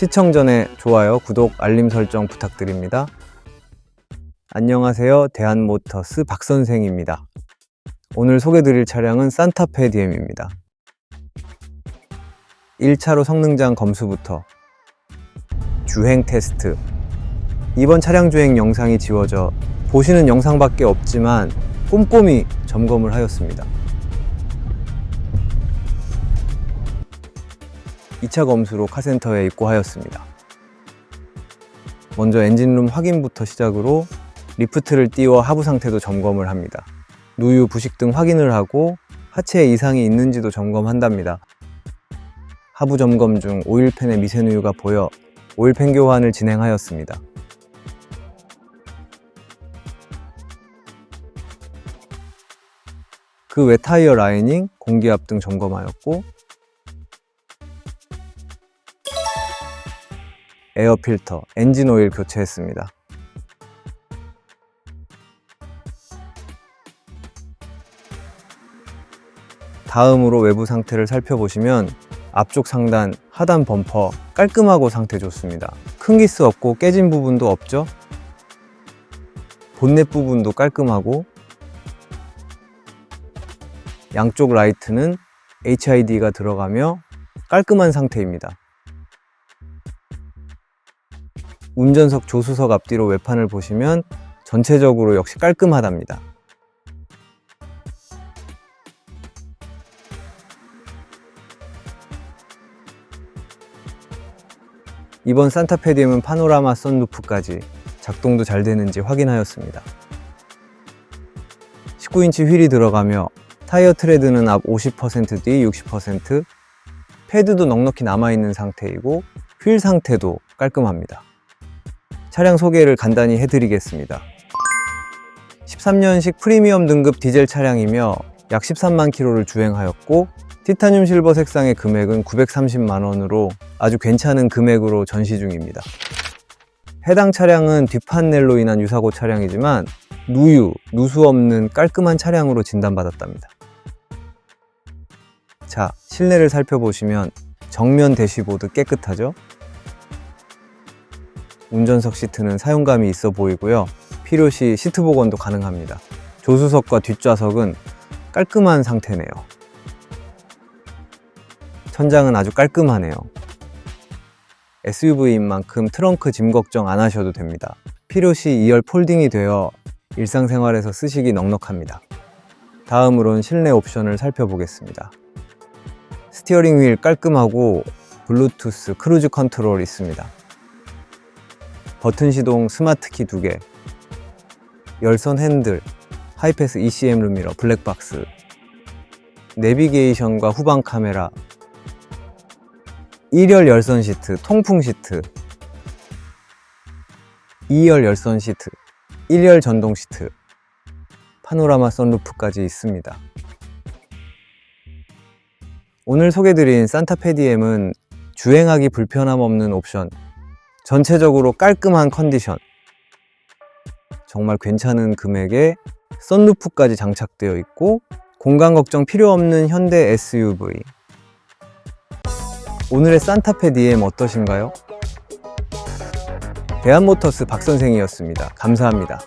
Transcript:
시청 전에 좋아요, 구독, 알림 설정 부탁드립니다. 안녕하세요. 대한모터스 박선생입니다. 오늘 소개드릴 차량은 산타페 DM입니다. 1차로 성능장 검수부터 주행 테스트 이번 차량 주행 영상이 지워져 보시는 영상밖에 없지만 꼼꼼히 점검을 하였습니다. 2차 검수로 카센터에 입고하였습니다. 먼저 엔진룸 확인부터 시작으로 리프트를 띄워 하부 상태도 점검을 합니다. 누유, 부식 등 확인을 하고 하체에 이상이 있는지도 점검한답니다. 하부 점검 중 오일팬에 미세누유가 보여 오일팬 교환을 진행하였습니다. 그 외 타이어 라이닝, 공기압 등 점검하였고 에어 필터, 엔진 오일 교체했습니다. 다음으로 외부 상태를 살펴보시면 앞쪽 상단, 하단 범퍼 깔끔하고 상태 좋습니다. 큰 기스 없고 깨진 부분도 없죠? 본넷 부분도 깔끔하고 양쪽 라이트는 HID가 들어가며 깔끔한 상태입니다. 운전석 조수석 앞뒤로 외판을 보시면 전체적으로 역시 깔끔하답니다. 이번 산타페 DM은 파노라마 선루프까지 작동도 잘 되는지 확인하였습니다. 19인치 휠이 들어가며 타이어 트레드는 앞 50%, 뒤 60%, 패드도 넉넉히 남아있는 상태이고 휠 상태도 깔끔합니다. 차량 소개를 간단히 해드리겠습니다. 13년식 프리미엄 등급 디젤 차량이며 약 13만 킬로를 주행하였고 티타늄 실버 색상의 금액은 930만 원으로 아주 괜찮은 금액으로 전시 중입니다. 해당 차량은 뒷판넬로 인한 유사고 차량이지만 누유, 누수 없는 깔끔한 차량으로 진단받았답니다. 자, 실내를 살펴보시면 정면 대시보드 깨끗하죠? 운전석 시트는 사용감이 있어 보이고요. 필요시 시트 복원도 가능합니다. 조수석과 뒷좌석은 깔끔한 상태네요. 천장은 아주 깔끔하네요. SUV인 만큼 트렁크 짐 걱정 안 하셔도 됩니다. 필요시 2열 폴딩이 되어 일상생활에서 쓰시기 넉넉합니다. 다음으론 실내 옵션을 살펴보겠습니다. 스티어링 휠 깔끔하고 블루투스 크루즈 컨트롤 있습니다. 버튼 시동 스마트 키 2개, 열선 핸들, 하이패스 ECM 룸미러 블랙박스, 내비게이션과 후방 카메라, 1열 열선 시트, 통풍 시트, 2열 열선 시트, 1열 전동 시트, 파노라마 선루프까지 있습니다. 오늘 소개드린 산타페 DM은 주행하기 불편함 없는 옵션, 전체적으로 깔끔한 컨디션, 정말 괜찮은 금액에 썬루프까지 장착되어 있고 공간 걱정 필요 없는 현대 SUV. 오늘의 산타페 DM 어떠신가요? 대한모터스 박선생이었습니다. 감사합니다.